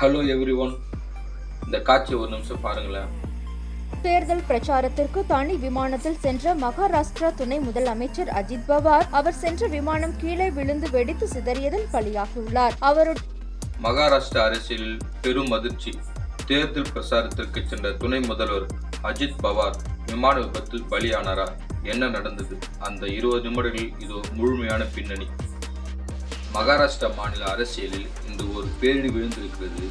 Hello every one இந்த காட்சி ஒரு நிமிஷம் பாருங்களேன். தேர்தல் பிரச்சாரத்திற்கு தனி விமானத்தில் சென்ற மகாராஷ்டிரா துணை முதலமைச்சர் அஜித் பவார் அவர் சென்ற விமானம் கீழே விழுந்து வெடித்து சிதறியதில் பலியாகியுள்ளார். அவருடைய மகாராஷ்டிரா அரசியலில் பெரும் அதிர்ச்சி. தேர்தல் பிரச்சாரத்திற்கு சென்ற துணை முதல்வர் அஜித் பவார் விமான விபத்தில் பலியானாரா? என்ன நடந்தது? அந்த இருபது நிமிடங்களில் இது முழுமையான பின்னணி. மகாராஷ்டிரா மாநில அரசியலில் இந்த ஒரு பேரிடி விழுந்திருக்கிறது.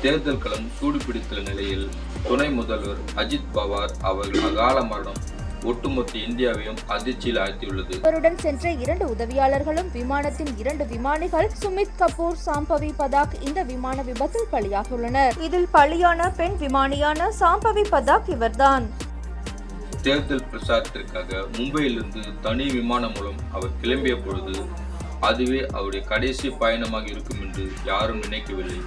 தேர்தல் களம் சூடுபிடித்துள்ள நிலையில் துணை முதல்வர் அஜித் பவார் அவர்கள் அகால மரணம் ஒட்டுமொத்த இந்தியாவையும் அதிர்ச்சியில் ஆழ்த்தியுள்ளது. அவருடன் சென்ற இரண்டு உதவியாளர்களும் விமானத்தின் இரண்டு விமானிகள் சுமித் கபூர் சாம்பவி பதாக் இந்த விமான விபத்தில் பலியாகியுள்ளனர். இதில் பலியான பெண் விமானியான சாம்பவி பதாக் இவர்தான். தேர்தல் பிரச்சாரத்திற்காக மும்பையிலிருந்து தனி விமானம் மூலம் அவர் கிளம்பிய பொழுது அதுவே அவருடைய கடைசி பயணமாக இருக்கும் என்று யாரும் நினைக்கவில்லை.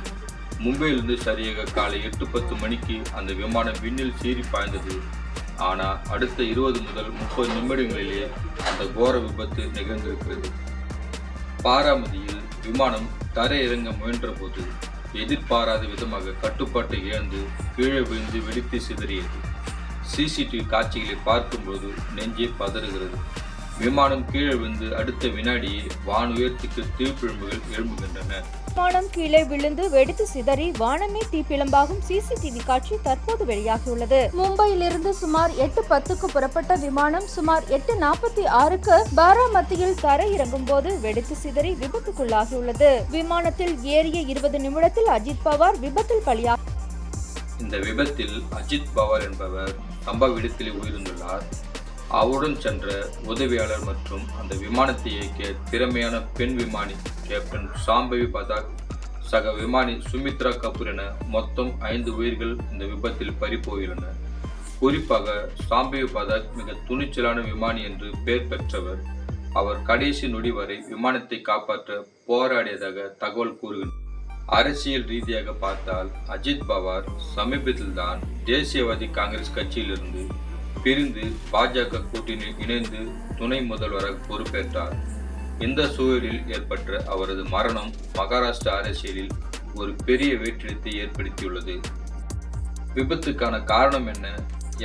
மும்பையிலிருந்து சரியாக காலை எட்டு பத்து மணிக்கு அந்த விமானம் விண்ணில் சீறி பாய்ந்தது. ஆனால் அடுத்த இருபது முதல் முப்பது நிமிடங்களிலேயே அந்த கோர விபத்து நிகழ்ந்திருக்கிறது. பாராமதியில் விமானம் தரையிறங்க முயன்றபோது எதிர்பாராத விதமாக கட்டுப்பாட்டை இழந்து கீழே விழுந்து வெடித்து சிதறியது. சிசிடிவி காட்சிகளை பார்க்கும்போது நெஞ்சே பதறுகிறது. விமானம் கீழே விழுந்து அடுத்த வினாடியே வானுயர்த்திக்கு தீப்பிழம்புகள் எழும்புகின்றன. விமானம் கீழே விழுந்து வெடித்து சிதறி வானமே தீப்பிழம்பாகும் சிசிடிவி காட்சி தற்போது வெளியாகியுள்ளது. மும்பையிலிருந்து சுமார் எட்டு பத்துக்கு புறப்பட்ட விமானம் சுமார் எட்டு நாற்பத்தி ஆறுக்கு பாராமத்தியில் தரை இறங்கும் போது வெடித்து சிதறி விபத்துக்குள்ளாகியுள்ளது. விமானத்தில் ஏறிய இருபது நிமிடத்தில் அஜித் பவார் விபத்தில் பலியா இந்த விபத்தில் அஜித் பவார் என்பவர் சம்பவ இடத்தில் உயிரிழந்துள்ளார் அவருடன் சென்ற உதவியாளர் மற்றும் அந்த விமானத்தை இயக்கிய திறமையான பெண் விமானி கேப்டன் சாம்பவி பதாக் சக விமானி சுமித்ரா கபூர் என மொத்தம் ஐந்து உயிர்கள் இந்த விபத்தில் பறிபோயுள்ளன. குறிப்பாக சாம்பவி பதாக் மிக துணிச்சலான விமானி என்று பெயர் பெற்றவர். அவர் கடைசி நொடி வரை விமானத்தை காப்பாற்ற போராடியதாக தகவல் கூறுகின்றனர் அரசியல் ரீதியாக பார்த்தால் அஜித் பவார் சமீபத்தில்தான் தேசியவாதி காங்கிரஸ் கட்சியிலிருந்து பிரிந்து பாஜக கூட்டணியில் இணைந்து துணை முதல்வராக பொறுப்பேற்றார். இந்த சூழலில் ஏற்பட்ட அவரது மரணம் மகாராஷ்டிரா அரசியலில் ஒரு பெரிய வேற்றிடத்தை ஏற்படுத்தியுள்ளது. விபத்துக்கான காரணம் என்ன?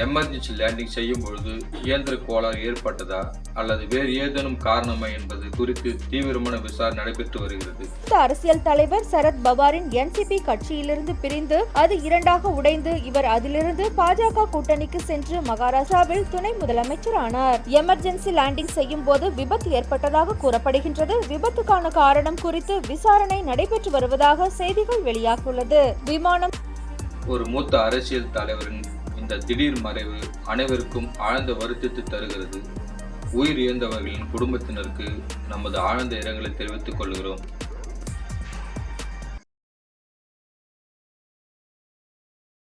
எமர்ஜென்சி லேண்டிங் செய்யும் பொழுது இயந்திர கோளாறு ஏற்பட்டதா அல்லது வேறு ஏதேனும் காரணமா என்பது குறித்து தீவிரமான விசாரணை நடைபெற்று வருகிறது. அரசியல் தலைவர் சரத் பவாரின் என்சிபி கட்சியிலிருந்து பிரிந்து அது இரண்டாக உடைந்து இவர் அதிலிருந்து பாஜக கூட்டணிக்கு சென்று மகாராஷ்டிராவில் துணை முதலமைச்சர் ஆனார் எமர்ஜென்சி லேண்டிங் செய்யும் போது விபத்து ஏற்பட்டதாக கூறப்படுகின்றது. விபத்துக்கான காரணம் குறித்து விசாரணை நடைபெற்று வருவதாக செய்திகள் வெளியாகியுள்ளது. விமானம் ஒரு மூத்த அரசியல் தலைவரின் இந்த திடீர் மறைவு அனைவருக்கும் ஆழ்ந்த வருத்தத்தை தருகிறது. உயிர் இழந்தவர்களின் குடும்பத்தினருக்கு நமது ஆழ்ந்த இரங்கலை தெரிவித்துக் கொள்கிறோம்.